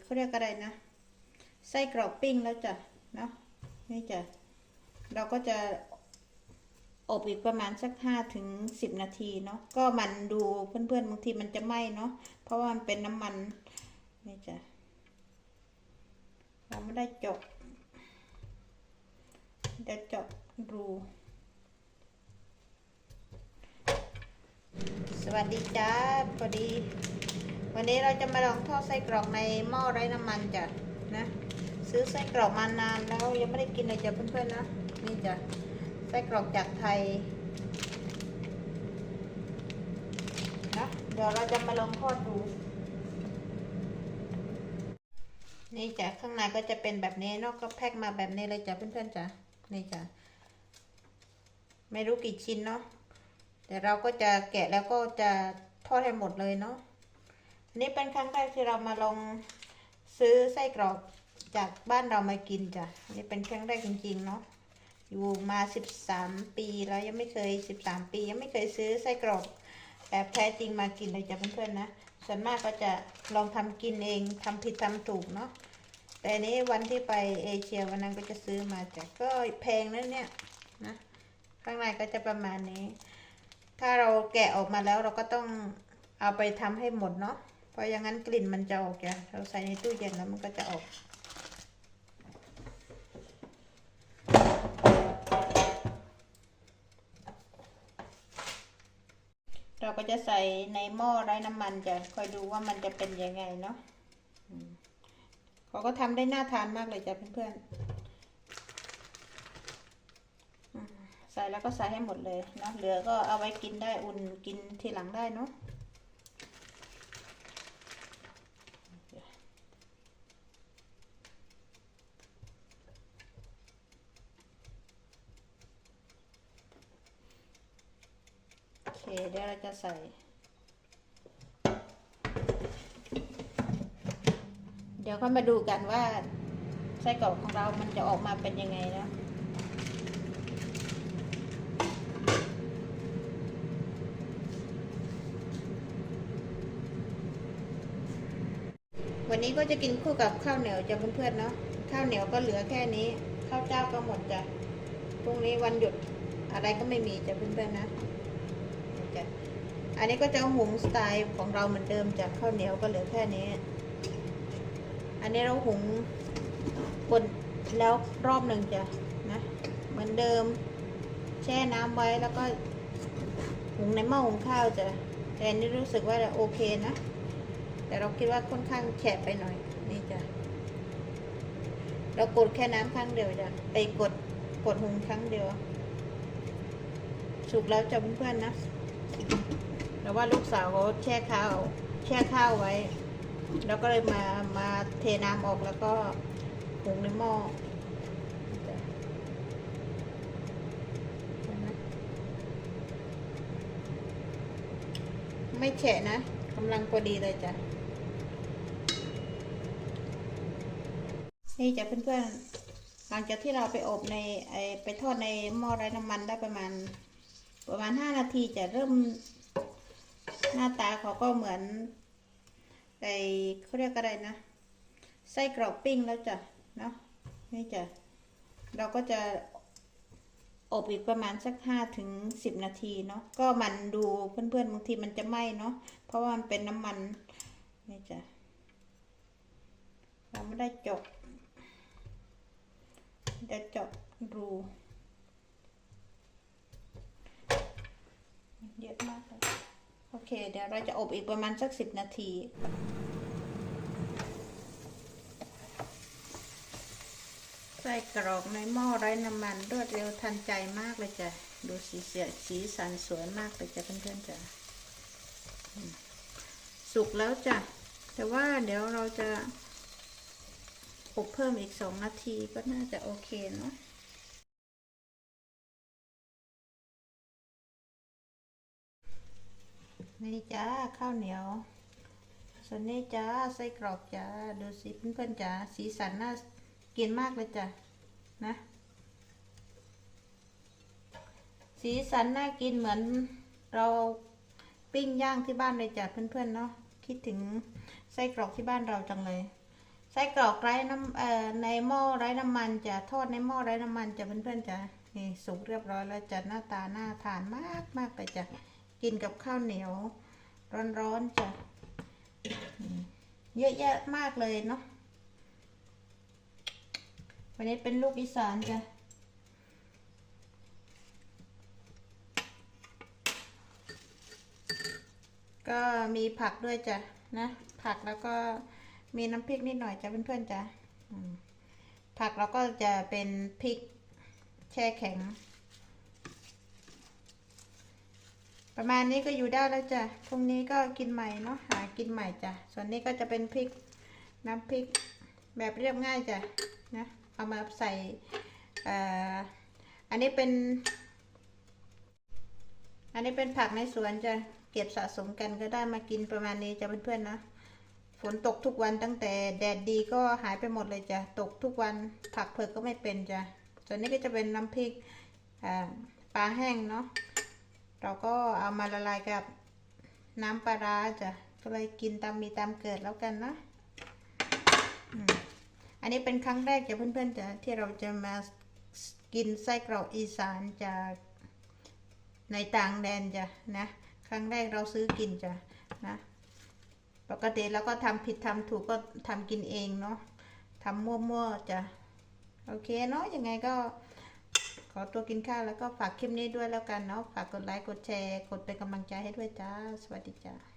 เขาเรียกอะไรนะ ไส้กรอกปิ้งแล้วจ้ะเนาะนี่จ้ะเราก็จะอบอีกประมาณสักห้าถึงสิบนาทีเนาะก็มันดูเพื่อนๆบางทีมันจะไหม้เนาะเพราะว่ามันเป็นน้ำมันนี่จ้ะเราไม่ได้เจาะเดี๋ยวเจาะรูสวัสดีจ้าพอดี วันนี้เราจะมาลองทอดไส้กรอกในหม้อไร้น้ำมันจ้ะนะ ซื้อไส้กรอกมานานแล้วยังไม่ได้กินเลยจ้ะเพื่อนๆนะนี่จ้ะไส้กรอกจากไทยนะเดี๋ยวเราจะมาลองทอดดู นี่จ้ะข้างในก็จะเป็นแบบนี้นอะก็แพ็คมาแบบนี้เลยจ้ะเพื่อนๆจ้ะนี่จ้ะไม่รู้กี่ชิ้นเนาะแต่เราก็จะแกะแล้วก็จะทอดให้หมดเลยเนาะ นนี้เป็นครั้งแรกที่เรามาลองซื้อไส้กรอกจากบ้านเรามากินจ้ะนนี้เป็นครั้งแรกจริง ๆ เนาะอยู่มาสิบสามปีแล้วยังไม่เคยสิบสามปี ยังไม่เคยซื้อไส้กรอกแบบแท้จริงมากินเลยจ้ะเพื่อนๆนะส่วนมากก็จะลองทำกินเองทำผิดทำถูกเนาะแต่นี้วันที่ไปเอเชียวันนั้นก็จะซื้อมาจากก็แพงนั่นเนี่ยนะข้างในก็จะประมาณนี้ ถ้าเราแกะออกมาแล้วเราก็ต้องเอาไปทำให้หมดเนาะ เพราะอย่างนั้นกลิ่นมันจะออกจ้ะเราใส่ในตู้เย็นแล้วมันก็จะออก เราก็จะใส่ในหม้อไร้น้ำมันจะคอยดูว่ามันจะเป็นยังไงเนาะเขาก็ทำได้น่าทานมากเลยจ้ะเพื่อนๆใส่แล้วก็ใส่ให้หมดเลยเนาะเหลือก็เอาไว้กินได้อุ่นกินทีหลังได้เนาะโอ เคเดี๋ยวเราจะใส่เดี๋ยวก็มาดูกันว่าไส้กรอกของเรามันจะออกมาเป็นยังไงนะวันนี้ก็จะกินคู่กับข้าวเหนียวจ้ะเพื่อนๆเนาะข้าวเหนียวก็เหลือแค่นี้ข้าวเจ้าก็หมดจ้ะพรุ่งนี้วันหยุดอะไรก็ไม่มีจ้ะเพื่อนๆนะ อันนี้ก็จะหุงสไตล์ของเราเหมือนเดิมจ้ะข้าวเหนียวก็เหลือแค่นี้ อันนี้เราหุงบนแล้วรอบหนึ่งจ้ะนะเหมือนเดิม แช่น้ำไว้แล้วก็หุงในหม้อหุงข้าวจ้ะแต่นนี้รู้สึกว่าโอเคนะ แต่เราคิดว่าค่อนข้างแฉะไปหน่อย นี่จ้ะเรากดแค่น้ำครั้งเดียวจ้ะไปกดกดหุงครั้งเดียว สุกแล้วจ้ะเพื่อนๆนะ แต่ว่าลูกสาวเขาแช่ข้าวแช่ข้าวไว้ แล้วก็เลยมามาเทน้ำออกแล้วก็หุงในหม้อไม่แฉะนะกำลังพอดีเลยจ้ะ นี่จ้ะเพื่อนๆ หลังจากที่เราไปอบในไอไปทอดในหม้อไร้น้ำมันได้ประมาณ ประมาณห้านาทีจะเริ่ม หน้าตาเขาก็เหมือนไอเขาเรียกอะไรนะ ไส้กรอกปิ้งแล้วจ้ะเนาะนี่จ้ะเราก็จะอบอีกประมาณสักห้าถึงสิบนาทีเนาะก็มันดูเพื่อนๆบางทีมันจะไหม้เนาะเพราะว่ามันเป็นน้ำมันนี่จ้ะเราไม่ได้เจะเดี๋ยวเจาะรูเยอะมากเลย โอเค เดี๋ยวเราจะอบอีกประมาณสักสิบนาทีใส่กรอกในหม้อไร้น้ำมันรวดเร็วทันใจมากเลยจ้ะ ดูสีเสียสีสันสวยมากเลยจ้ะเพื่อนๆจ้ะ สุกแล้วจ้ะ แต่ว่าเดี๋ยวเราจะอบเพิ่มอีกสองนาทีก็น่าจะโอเคเนาะ นี่จ้าข้าวเหนียว ส่วนนี้จ้าไส้กรอกจ้า ดูสิเพื่อนๆจ้าสีสันน่ากินมากเลยจ้ะนะ สีสันน่ากินเหมือนเราปิ้งย่างที่บ้านเลยจ้ะเพื่อนๆเนาะคิดถึงไส้กรอกที่บ้านเราจังเลยไส้กรอกไร้น้ำเอ่อในหม้อไร้น้ำมันจะทอดในหม้อไร้น้ำมันจะเพื่อนๆจ้ะนี่สุกเรียบร้อยแล้วจ้ะหน้าตาน่าทานมากมากเลยจะ กินกับข้าวเหนียว ร้อนๆจะเยอะแยะมากเลยเนาะวันนี้เป็นลูกอีสานจ้ะก็มีผักด้วยจ้ะนะ ผักแล้วก็มีน้ำพริกนิดหน่อยจ้ะเพื่อนๆจ้ะผักเราก็จะเป็นพริกแช่แข็ง ประมาณนี้ก็อยู่ได้แล้วจ้ะพรุ่งนี้ก็กินใหม่เนาะหากินใหม่จ้ะส่วนนี้ก็จะเป็นพริกน้ำพริกแบบเรียบง่ายจ้ะนะเอามาใส่อ่ออันนี้เป็น อันนี้เป็นผักในสวนจะเก็บสะสมกันก็ได้มากินประมาณนี้จะเพื่อนๆนะฝนตกทุกวันตั้งแต่แดดดีก็หายไปหมดเลยจ้ะตกทุกวันผักเผือกก็ไม่เป็นจ้ะส่วนนี้ก็จะเป็นน้ำพริกปลาแห้งเนาะ เราก็เอามาละลายกับน้ำปลาร้าจ้ะก็เลยกินตามมีตามเกิดแล้วกันนะอันนี้เป็นครั้งแรกจ้ะเพื่อนๆจ้ะที่เราจะมากินไส้กรอกอีสานจากในต่างแดนจ้ะนะ ครั้งแรกเราซื้อกินจ้ะนะ ปกติเราก็ทำผิดทำถูกก็ทำกินเองเนาะทำมั่วๆจ้ะโอเคเนาะยังไงก็ อตัวกินข้าวแล้วก็ฝากคลิปนี้ด้วยแล้วกันเนาะ ฝากกดไลค์ กดแชร์ กดเป็นกำลังใจให้ด้วยจ้า สวัสดีจ้า